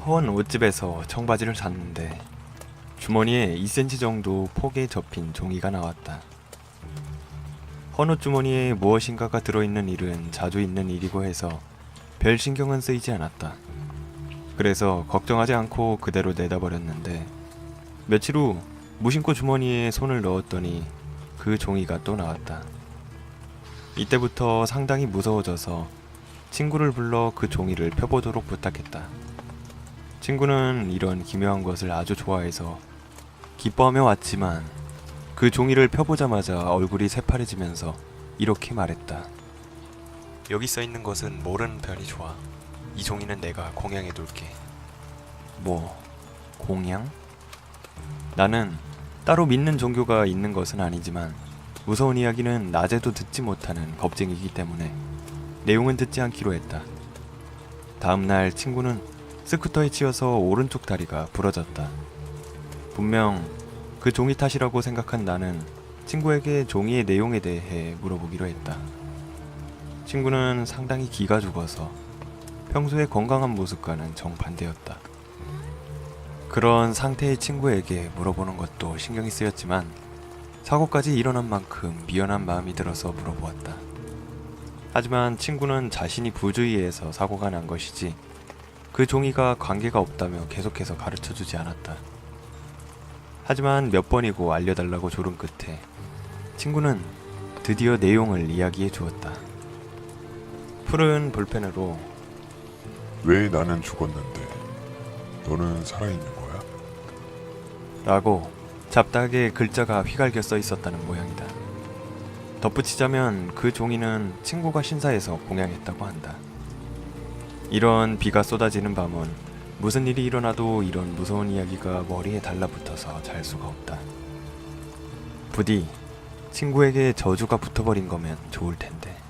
헌 옷집에서 청바지를 샀는데 주머니에 2cm 정도 폭에 접힌 종이가 나왔다. 헌옷 주머니에 무엇인가가 들어있는 일은 자주 있는 일이고 해서 별 신경은 쓰이지 않았다. 그래서 걱정하지 않고 그대로 내다버렸는데 며칠 후 무심코 주머니에 손을 넣었더니 그 종이가 또 나왔다. 이때부터 상당히 무서워져서 친구를 불러 그 종이를 펴보도록 부탁했다. 친구는 이런 기묘한 것을 아주 좋아해서 기뻐하며 왔지만 그 종이를 펴보자마자 얼굴이 새파래지면서 이렇게 말했다. 여기 써 있는 것은 모르는 편이 좋아. 이 종이는 내가 공양해 둘게. 뭐, 공양? 나는 따로 믿는 종교가 있는 것은 아니지만 무서운 이야기는 낮에도 듣지 못하는 겁쟁이기 때문에 내용은 듣지 않기로 했다. 다음 날 친구는 스쿠터에 치여서 오른쪽 다리가 부러졌다. 분명 그 종이 탓이라고 생각한 나는 친구에게 종이의 내용에 대해 물어보기로 했다. 친구는 상당히 기가 죽어서 평소의 건강한 모습과는 정반대였다. 그런 상태의 친구에게 물어보는 것도 신경이 쓰였지만 사고까지 일어난 만큼 미안한 마음이 들어서 물어보았다. 하지만 친구는 자신이 부주의해서 사고가 난 것이지 그 종이가 관계가 없다며 계속해서 가르쳐 주지 않았다. 하지만 몇 번이고 알려달라고 조른 끝에 친구는 드디어 내용을 이야기해 주었다. 푸른 볼펜으로 왜 나는 죽었는데 너는 살아있는 거야? 라고 잡다하게 글자가 휘갈겨 써 있었다는 모양이다. 덧붙이자면 그 종이는 친구가 신사에서 공양했다고 한다. 이런 비가 쏟아지는 밤은 무슨 일이 일어나도 이런 무서운 이야기가 머리에 달라붙어서 잘 수가 없다. 부디 친구에게 저주가 붙어버린 거면 좋을 텐데.